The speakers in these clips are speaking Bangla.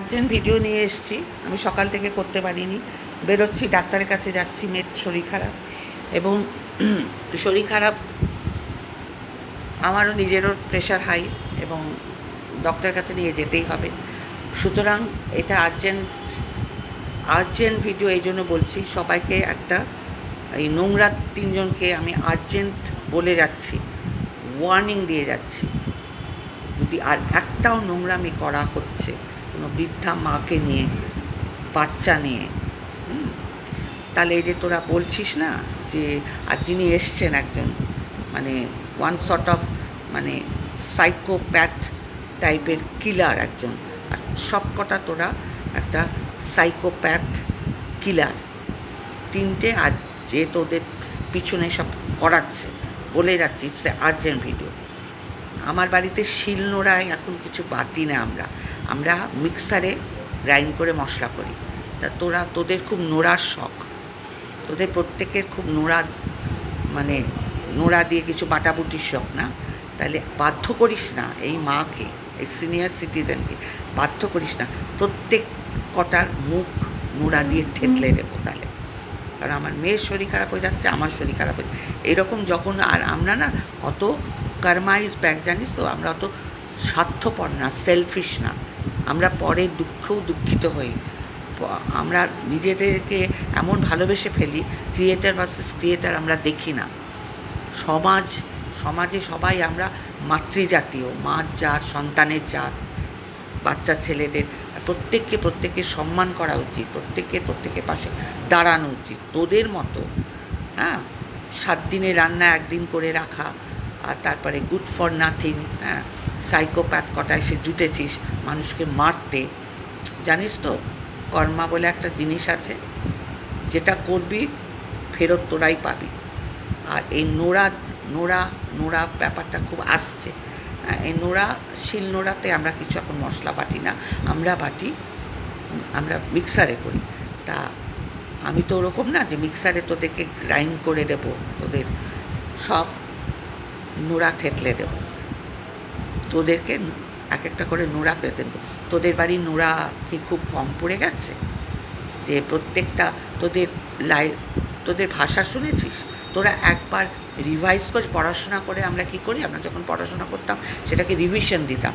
আর্জেন্ট ভিডিও নিয়ে এসেছি। আমি সকাল থেকে করতে পারিনি। বেরোচ্ছি, ডাক্তারের কাছে যাচ্ছি, মেয়ের শরীর খারাপ। এবং শরীর খারাপ, আমারও নিজেরও প্রেশার হাই এবং ডক্টরের কাছে নিয়ে যেতেই হবে। সুতরাং এটা আর্জেন্ট আর্জেন্ট ভিডিও এই জন্য বলছি, সবাইকে একটা এই নোংরা তিনজনকে আমি আর্জেন্ট বলে যাচ্ছি ওয়ার্নিং দিয়ে যাচ্ছি। যদি আর একটাও নোংরামি করা হচ্ছে বৃদ্ধা মাকে নিয়ে, বাচ্চা নিয়ে তাহলে এই যে তোরা বলছিস না যে, আর যিনি এসছেন একজন মানে ওয়ান সর্ট অফ মানে সাইকোপ্যাথ টাইপের কিলার একজন, আর সব কটা তোরা একটা সাইকোপ্যাথ কিলার তিনটে আর যে তোদের পিছনে সব করাচ্ছে, বলে যাচ্ছি সে আর্জেন্ট ভিডিও আমার বাড়িতে শিল নোড়ায় এখন কিছু বাটি না আমরা। আমরা মিক্সারে গ্রাইন্ড করে মশলা করি। তা তোরা তোদের খুব নোড়ার শখ। তোদের প্রত্যেকের খুব নোড়া মানে নোড়া দিয়ে কিছু বাটাবুটির শখ না? তাহলে বাধ্য করিস না এই মাকে এই সিনিয়র সিটিজেনকে বাধ্য করিস না। প্রত্যেক কটার মুখ নোড়া দিয়ে থেতলে দেবো তাহলে। কারণ আমার মেয়ের শরীর খারাপ হয়ে যাচ্ছে আমার শরীর খারাপ হয়ে যাচ্ছে। এরকম যখন আর আমরা না অত কারমাইজ ব্যাগ, জানিস তো? আমরা অত স্বার্থপর না সেলফিশ না। আমরা পরে দুঃখেও দুঃখিত হই। আমরা নিজেদেরকে এমন ভালোবেসে ফেলি ক্রিয়েটার ভার্সেস ক্রিয়েটার আমরা দেখি না। সমাজ, সমাজে সবাই আমরা মাতৃজাতীয়, মার জাত, সন্তানের জাত, বাচ্চা ছেলেদের, প্রত্যেককে প্রত্যেকের সম্মান করা উচিত প্রত্যেকের প্রত্যেকের পাশে দাঁড়ানো উচিত। তোদের মতো হ্যাঁ? সাত দিনে রান্না একদিন করে রাখা আর তারপরে গুড ফর নাথিং হ্যাঁ সাইকোপ্যাথ কটা এসে জুটেছিস মানুষকে মারতে। জানিস তো কর্মা বলে একটা জিনিস আছে যেটা করবি ফেরত তোরাই পাবি। আর এই নোড়া নোড়া নোড়া ব্যাপারটা খুব আসছে। হ্যাঁ, এই নোড়া শিল নোড়াতে আমরা কিছু এখন মশলা বাটি না আমরা বাটি আমরা মিক্সারে করি। তা আমি তো ওরকম না যে মিক্সারে তোদেরকে গ্রাইন্ড করে দেব তোদের সব নোড়া থেতলে দেব। তোদেরকে এক একটা করে নোড়া প্রেজেন্ট তোদের বাড়ির নোড়া কি খুব কম পড়ে গেছে? যে প্রত্যেকটা তোদের লাই তোদের ভাষা শুনেছিস? তোরা একবার রিভাইজ করে, পড়াশোনা করে আমরা কি করি? আমরা যখন পড়াশোনা করতাম, সেটাকে রিভিশন দিতাম।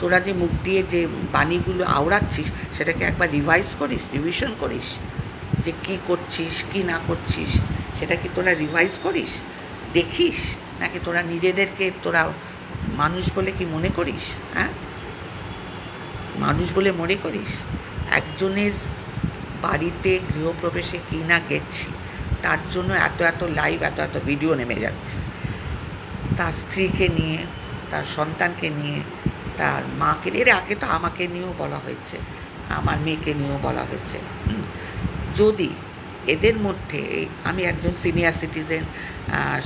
তোরা যে মুখ দিয়ে যে বাণীগুলো আওড়াচ্ছিস, সেটাকে একবার রিভাইজ করিস রিভিশন করিস? যে কি করছিস, কি না করছিস, সেটা কি তোরা রিভাইজ করিস? দেখিস? নাকি তোরা নিজেদেরকে, তোরা মানুষ বলে কি মনে করিস হ্যাঁ? মানুষ বলে মনে করিস, একজনের বাড়িতে গৃহপ্রবেশে কি না গেছি, তার জন্য এত এত লাইভ এত এত ভিডিও নেমে যাচ্ছে। তার স্ত্রীকে নিয়ে, তার সন্তানকে নিয়ে, তার মাকে এর আগে তো আমাকে নিয়েও বলা হয়েছে, আমার মেয়েকে নিয়েও বলা হয়েছে। যদি এদের মধ্যে আমি একজন সিনিয়র সিটিজেন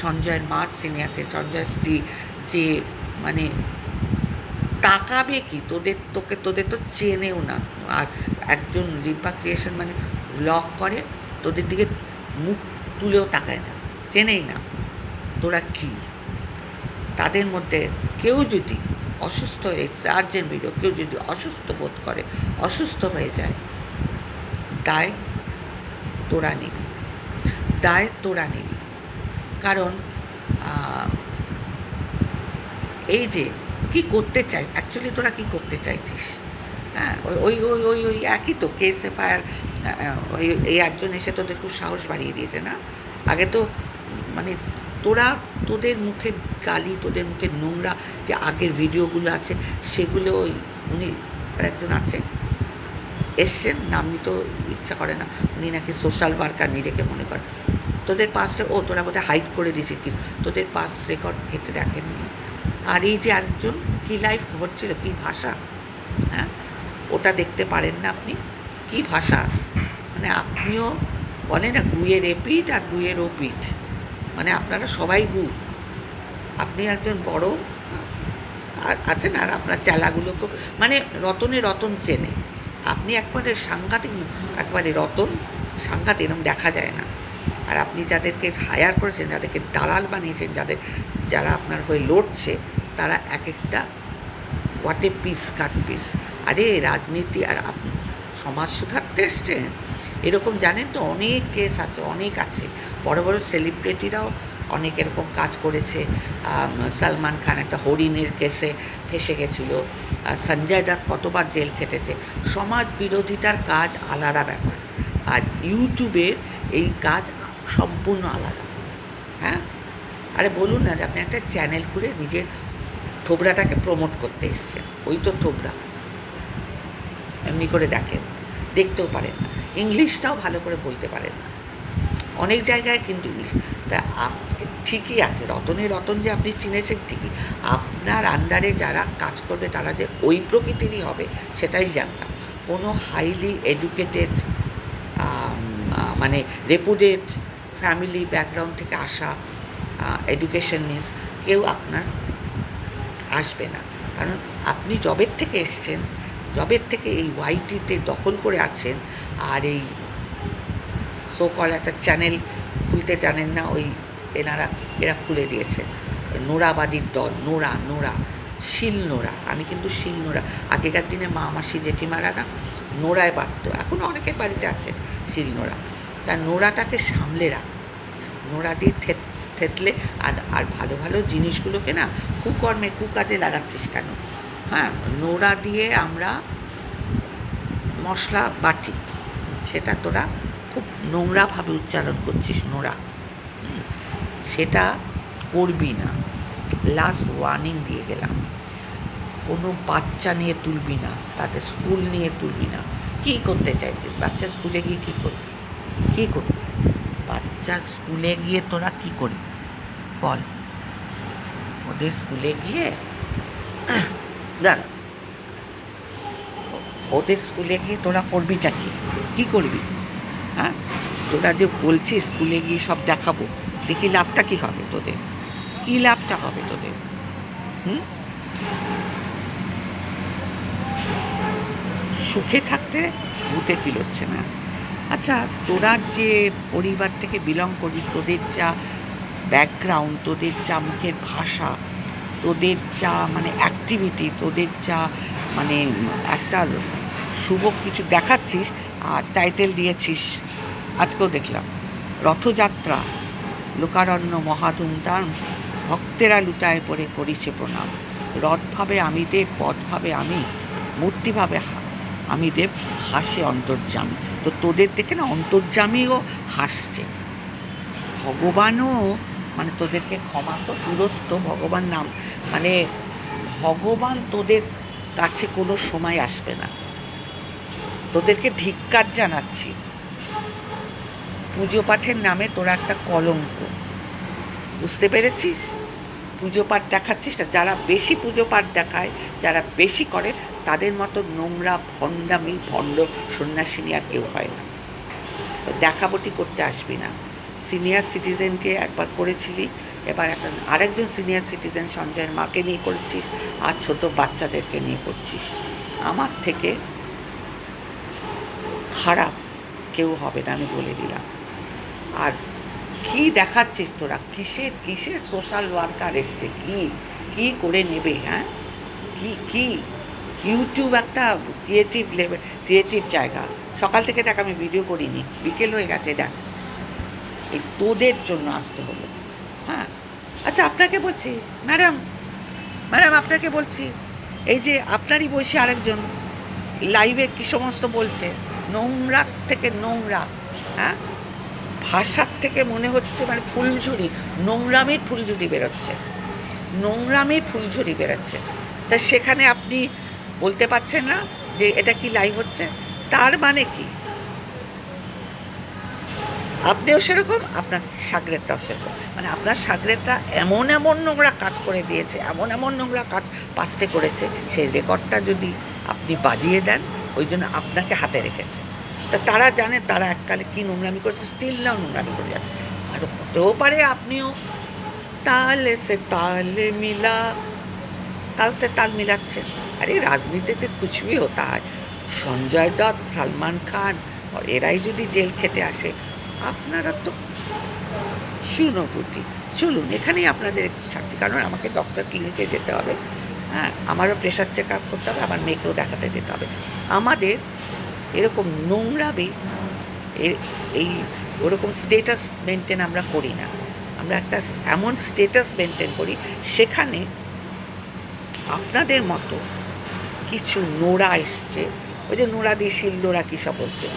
সঞ্জয়ের মা সিনিয়র সঞ্জয় স্ত্রী, যে মানে তাকাবে কি? তোদের তোকে, তোদের তো চেনেও না। আর একজন রিম্পা ক্রিয়েশন মানে ব্লগ করে, তোদের দিকে মুখ তুলেও তাকায় না। চেনেই না। তোরা কি? তাদের মধ্যে কেউ যদি অসুস্থ হয়ে আর্জেন্ট ভিডিও কেউ যদি অসুস্থ বোধ করে, অসুস্থ হয়ে যায় দায় তোরা নিবি। দায় তোরা নিবি। কারণ এই যে কি করতে চাই অ্যাকচুয়ালি তোরা কি করতে চাইছিস? হ্যাঁ ওই ওই ওই ওই একই তো কেস এফআইআর ওই, এই একজন এসে তোদের খুব সাহস বাড়িয়ে দিয়েছে না? আগে তো মানে তোরা তোদের মুখের গালি, তোদের মুখের নোংরা যে আগের ভিডিওগুলো আছে, সেগুলো ওই, উনি একজন আছে এসছেন নাম নিতেও ইচ্ছা করে না। উনি নাকি সোশ্যাল ওয়ার্কার নিজেকে মনে করেন। তোদের পাশে ও, তোরা বোধহয় হাইড করে দিয়েছে কি? তোদের পাস রেকর্ড খেতে দেখেননি? আর এই যে আরেকজন, কী লাইফ হচ্ছিল কী ভাষা? হ্যাঁ? ওটা দেখতে পারেন না আপনি। কী ভাষা? মানে আপনিও বলে না গুয়ের এপিট আর গুয়ের ওপিট মানে আপনারা সবাই গু। আপনি একজন বড় আর আছেন আর আপনার চেলাগুলোকে মানে রতনে রতন চেনে। আপনি একবারে সাংঘাতিক একবারে রতন, সাংঘাতিক এরকম দেখা যায় না। আর আপনি যাদেরকে হায়ার করেছেন, যাদেরকে দালাল বানিয়েছেন, যাদের, যারা আপনার হয়ে লড়ছে, তারা এক একটা what a piece cut piece আরে, রাজনীতি আর সমাজ সুধারতে এসছেন এরকম জানেন তো, অনেক কেস আছে, অনেক আছে। বড় বড় সেলিব্রিটিরাও অনেক এরকম কাজ করেছে। সালমান খান একটা হরিণের কেসে ফেসে গেছিল। সঞ্জয় দত্ত কতবার জেল খেটেছে। সমাজ বিরোধিতার কাজ আলাদা ব্যাপার। আর ইউটিউবের এই কাজ সম্পূর্ণ আলাদা। হ্যাঁ? আরে বলুন না যে আপনি একটা চ্যানেল খুলে নিজের থোবড়াটাকে প্রমোট করতে এসছেন। ওই তো থোবড়া। এমনি করে দেখেন। দেখতেও পারেন না। ইংলিশটাও ভালো করে বলতে পারেন না। অনেক জায়গায় কিন্তু ইংলিশ। তা ঠিকই আছে, রতনে রতন যে আপনি চিনেছেন ঠিকই। আপনার আন্ডারে যারা কাজ করবে, তারা যে ওই প্রকৃতিরই হবে, সেটাই জানতাম। কোনো হাইলি এডুকেটেড মানে রেপুটেড ফ্যামিলি ব্যাকগ্রাউন্ড থেকে আসা এডুকেশন নিস কেউ আপনার আসবে না। কারণ আপনি জবের থেকে এসছেন জবের থেকে এই ওয়াইটিতে দখল করে আছেন, আর এই সো কল একটা চ্যানেল খুলতে জানেন না, ওই এনারা এরা খুলে দিয়েছে। নোরাবাদীর দল নোরা নোরা শিল নোরা আমি কিন্তু শিল নোরা। আগেকার দিনে মা মাসি জেঠিমারা না নোড়ায় বাড়তো এখনও অনেকের বাড়িতে আছে শিল নোরা। তা নোড়াটাকে সামলে রাখ। নোড়া দিয়ে থেত থেতলে আর আর ভালো ভালো জিনিসগুলোকে না কুকর্মে কুকাজে লাগাচ্ছিস কেন? হ্যাঁ নোড়া দিয়ে আমরা মশলা বাটি সেটা তোরা খুব নোংরাভাবে উচ্চারণ করছিস হুম, সেটা করবি না। লাস্ট ওয়ার্নিং দিয়ে গেলাম। কোনো বাচ্চা নিয়ে তুলবি না, তাতে স্কুল নিয়ে তুলবি না। কী করতে চাইছিস? বাচ্চা স্কুলে গিয়ে কী করবি? কী করবি? বাচ্চা স্কুলে গিয়ে তোরা কী করবি? বল। ওদের স্কুলে গিয়ে দাঁড়া। ওদের স্কুলে গিয়ে তোরা করবিটা কি? কী করবি? হ্যাঁ? তোরা যে বলছিস, স্কুলে গিয়ে সব দেখাবো, দেখি লাভটা কী হবে তোদের? কী লাভটা হবে তোদের? হুম? সুখে থাকতে ভূতে কিলোচ্ছে না। আচ্ছা তোরা যে পরিবার থেকে বিলং করিস, তোদের যা ব্যাকগ্রাউন্ড তোদের যা মুখের ভাষা, তোদের যা মানে অ্যাক্টিভিটি তোদের যা মানে একটা শুভ কিছু দেখাচ্ছিস আর টাইটেল দিয়েছিস। আজকেও দেখলাম। রথযাত্রা, লোকারণ্য মহাধুমধাম, ভক্তেরা লুটায় পড়ে করিছে প্রণাম। রথভাবে আমি দেব, পথভাবে আমি, মূর্তিভাবে আমি দেব, হাসে অন্তর্যামী। তো তোদের দেখে না অন্তর্যামীও হাসছে। ভগবানও মানে তোদেরকে ক্ষমা তো দূরস্থ ভগবান নাম মানে ভগবান তোদের কাছে কোনো সময় আসবে না। তোদেরকে ধিক্কার জানাচ্ছি। পুজো পাঠের নামে তোরা একটা কলঙ্ক। বুঝতে পেরেছিস? পুজো পাঠ দেখাচ্ছিস না, যারা বেশি পুজো পাঠ দেখায়, যারা বেশি করে, তাদের মতো নোংরা, ভণ্ডামি, ভণ্ড সন্ন্যাসিনী আর কেউ হয় না। দেখাবটি করতে আসবি না। সিনিয়র সিটিজেনকে একবার করেছিলি, এবার একটা আরেকজন সিনিয়র সিটিজেন সঞ্জয়ের মাকে নিয়ে করেছিস, আর ছোট বাচ্চাদেরকে নিয়ে করছিস। আমার থেকে খারাপ কেউ হবে না, আমি বলে দিলাম। আর কি দেখাচ্ছিস তোরা? কিসের কিসের সোশ্যাল ওয়ার্কার এসছে? কি কি করে নেবে হ্যাঁ? কি কি? ইউটিউব একটা ক্রিয়েটিভ লেভেল ক্রিয়েটিভ জায়গা। সকাল থেকে দেখ, আমি ভিডিও করিনি। বিকেল হয়ে গেছে, দেখ। এই তোদের জন্য আসতে হলো হ্যাঁ? আচ্ছা আপনাকে বলছি ম্যাডাম ম্যাডাম আপনাকে বলছি, এই যে আপনারই বয়সী আরেকজন লাইভে কী সমস্ত বলছে? নোংরা থেকে নোংরা হ্যাঁ? ভাষার থেকে মনে হচ্ছে মানে ফুলঝুরি নোংরামির ফুলঝুরি বেরোচ্ছে। নোংরামির ফুলঝুরি বেরোচ্ছে। তা সেখানে আপনি বলতে পারছেন না যে এটা কি লাইভ হচ্ছে? তার মানে কি? আপনিও সেরকম, আপনার সাগরেরটাও সেরকম। মানে আপনার সাগরেরটা এমন এমন নোংরা কাজ করে দিয়েছে, এমন এমন নোংরা কাজ পাস্তে করেছে, সেই রেকর্ডটা যদি আপনি বাজিয়ে দেন, ওই জন্য আপনাকে হাতে রেখেছে। তা তারা জানে, তারা এককালে কী নোংরামি করেছে স্টিল নাও নোংরামি করে যাচ্ছে আর হতেও পারে আপনিও। তালে সে তালে মিলা, তাল সে তাল মিলাচ্ছেন আরে রাজনীতিতে ভি হতা হয় সঞ্জয় দত্ত, সালমান খান এরাই যদি জেল খেতে আসে, আপনারা তো শুনবুটি চলুন, এখানেই আপনাদের একটু সাক্ষী, কারণ আমাকে ডক্টর ক্লিনিকে যেতে হবে। হ্যাঁ আমারও প্রেশার চেক আপ করতে হবে, আমার মেয়েকেও দেখাতে যেতে হবে। আমাদের এরকম নোংরামি এ- এই ওরকম স্টেটাস মেনটেন আমরা করি না। আমরা একটা এমন স্টেটাস মেনটেন করি, সেখানে আপনাদের মতো কিছু নোড়া এসছে। ওই যে নোড়া দিয়ে শিল নোড়া কী সব বলছে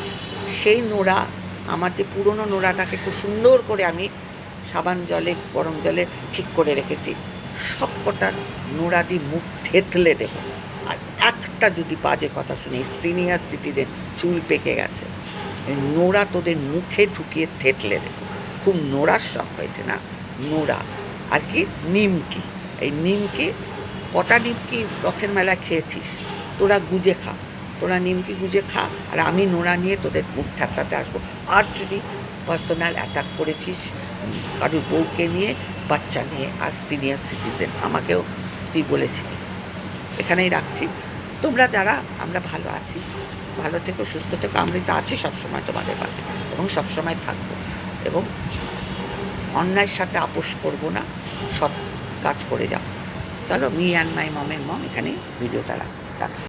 সেই নোড়া, আমার যে পুরনো নোড়াটাকে খুব সুন্দর করে আমি সাবান জলে, গরম জলে ঠিক করে রেখেছি। সব কটা নোড়া দিয়ে মুখ থেতলে দেবো। একটা যদি বাজে কথা শুনি সিনিয়র সিটিজেন চুল পেকে গেছে। নোরা তোদের মুখে ঢুকিয়ে থেতলে দেবো। খুব নোড়ার শখ হয়েছে না? নোড়া আর কি? নিমকি। এই নিমকি, কটা নিমকি রথের মেলায় খেয়েছিস? তোরা গুজে খা। তোরা নিমকি গুজে খা, আর আমি নোড়া নিয়ে তোদের মুখ ঠাকটাতে আসব। আর যদি পার্সোনাল অ্যাটাক করেছিস কারোর বউকে নিয়ে, বাচ্চা নিয়ে, আর সিনিয়র সিটিজেন আমাকেও তুই বলেছিলি। এখানেই রাখছি। তোমরা যারা, আমরা ভালো আছি। ভালো থেকো, সুস্থ থেকো। আমি তো আছি সবসময় তোমাদের পাশে এবং সবসময় থাকব। এবং অন্যায়ের সাথে আপোষ করব না, সৎ কাজ করে যাও। চলো মি অ্যান্ড মাই মমের মম এখানে ভিডিওটা রাখছি।